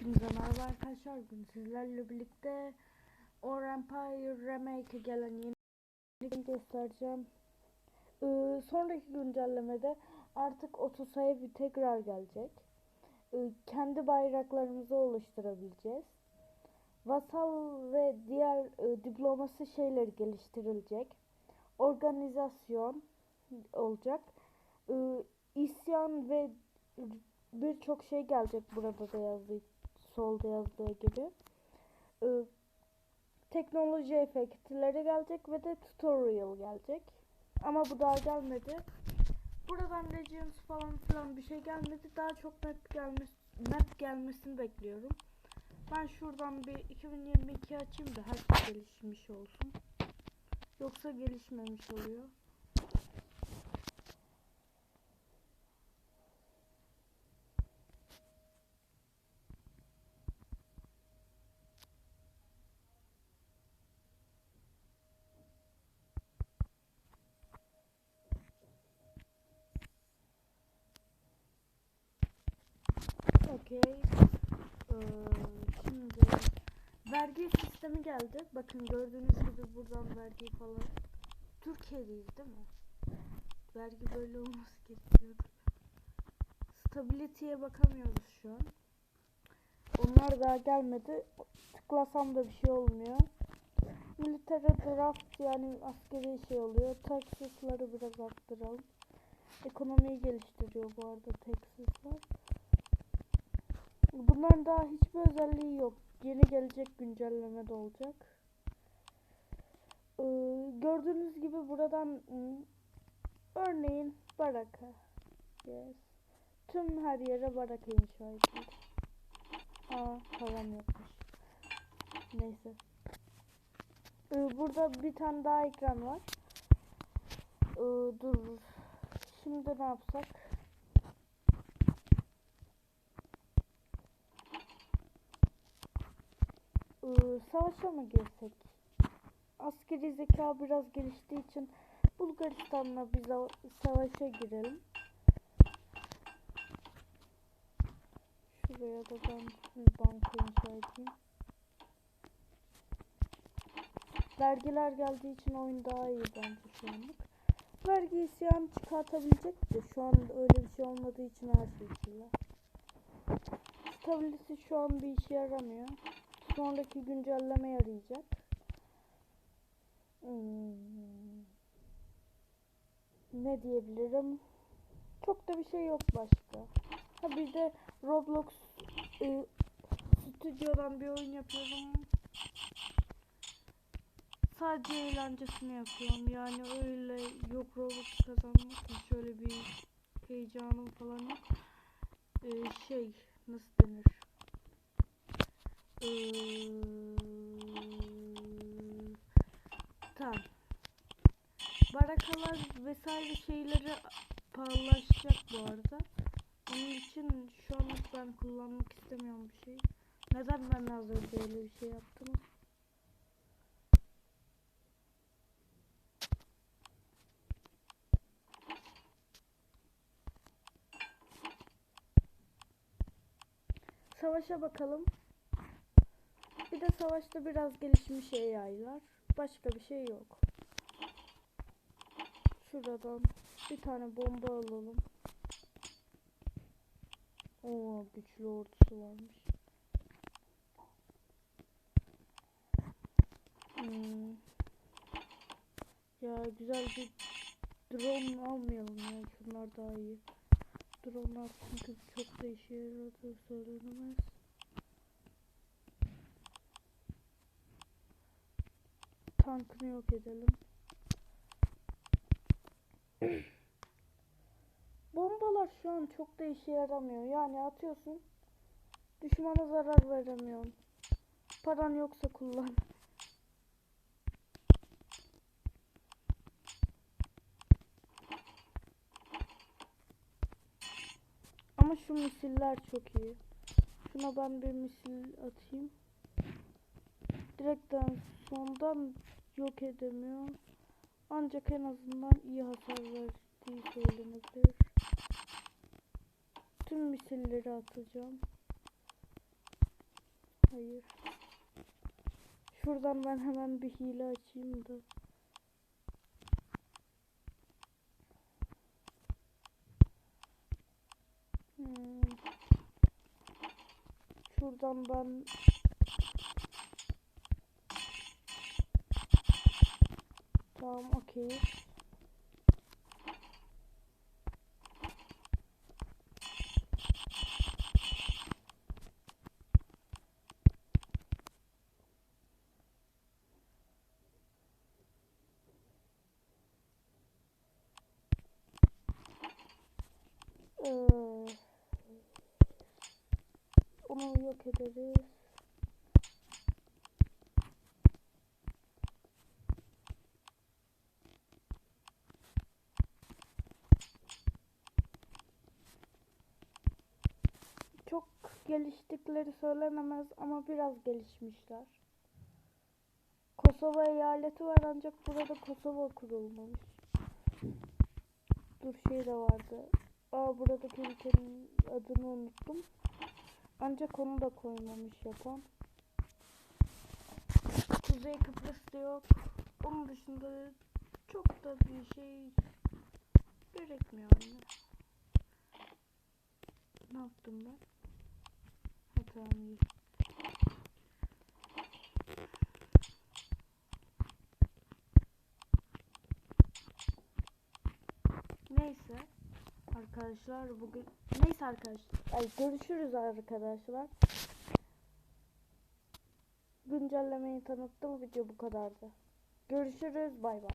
Hepinize merhaba arkadaşlar. Bugün sizlerle birlikte Or Empire Remake'e gelen yeni göstereceğim. Ee, sonraki güncellemede artık otosayı bir tekrar gelecek. Ee, kendi bayraklarımızı oluşturabileceğiz. Vasal ve diğer e, diplomasi şeyleri geliştirilecek. Organizasyon olacak. Ee, isyan ve birçok şey gelecek burada da yazdığı solda yazdığı gibi. Ee, teknoloji efektleri gelecek ve de tutorial gelecek. Ama bu daha gelmedi. Buradan Legends falan filan bir şey gelmedi. Daha çok map gelmesi map gelmesini bekliyorum. Ben şuradan bir 2022 açayım da her şey gelişmiş olsun. Yoksa gelişmemiş oluyor. Okey. Ee, şimdi vergi sistemi geldi. Bakın gördüğünüz gibi buradan vergi falan. Türkiye'deyiz değil mi? Vergi böyle olması gerekiyordu. Stability'ye bakamıyoruz şu an. Onlar daha gelmedi. Tıklasam da bir şey olmuyor. Military draft yani askeri şey oluyor. Taxes'ları biraz arttıralım. Ekonomiyi geliştiriyor bu arada Texas'lar. Bunların daha hiçbir özelliği yok. Yeni gelecek güncellemede olacak. Ee, gördüğünüz gibi buradan örneğin baraka. Yes. Tüm her yere baraka inşa edilir. Aa param yokmuş. Neyse. Ee, burada bir tane daha ekran var. Ee, dur. Şimdi ne yapsak? Ee, savaşa mı girsek? Askeri zeka biraz geliştiği için Bulgaristan'la bir savaşa girelim. Şuraya da ben bir banka inşa edeyim. Vergiler geldiği için oyun daha iyi bence şu anlık. Vergi isyan çıkartabilecek de şu an öyle bir şey olmadığı için her şey. Stability şu an bir işe yaramıyor sonraki güncelleme yarayacak. Hmm. Ne diyebilirim? Çok da bir şey yok başka. Ha bir de Roblox e, stüdyodan bir oyun yapıyorum. Sadece eğlencesini yapıyorum. Yani öyle yok Roblox kazanmak şöyle bir heyecanım falan yok. E, şey nasıl denir? Tamam. Barakalar vesaire şeyleri pahalılaşacak bu arada. Onun için şu an ben kullanmak istemiyorum bir şey. Neden ben az önce öyle bir şey yaptım? Savaşa bakalım. De savaşta biraz gelişmiş AI'lar. Başka bir şey yok. Şuradan bir tane bomba alalım. Oo güçlü ordusu varmış. Hmm. Ya güzel bir drone almayalım ya. Şunlar daha iyi. Dronelar çünkü çok da işe yaradığı söylenemez. Tankını yok edelim. Bombalar şu an çok da işe yaramıyor. Yani atıyorsun. Düşmana zarar veremiyorsun. Paran yoksa kullan. Ama şu misiller çok iyi. Şuna ben bir misil atayım. Direkten sondan yok edemiyor. Ancak en azından iyi hasar verdiği söylenebilir. Tüm misilleri atacağım. Hayır. Şuradan ben hemen bir hile açayım da. Hmm. Şuradan ben Tamam okey. Ee, onu yok ederiz. Çok geliştikleri söylenemez ama biraz gelişmişler. Kosova eyaleti var ancak burada Kosova kurulmamış. Dur şey de vardı. Aa buradaki ülkenin adını unuttum. Ancak onu da koymamış yapan. Kuzey Kıbrıs'ta yok. Onun dışında çok da bir şey gerekmiyor. Ne yaptım ben? İyi. Neyse arkadaşlar bugün neyse arkadaşlar ay görüşürüz arkadaşlar. Güncellemeyi tanıttım video bu kadardı. Görüşürüz bay bay.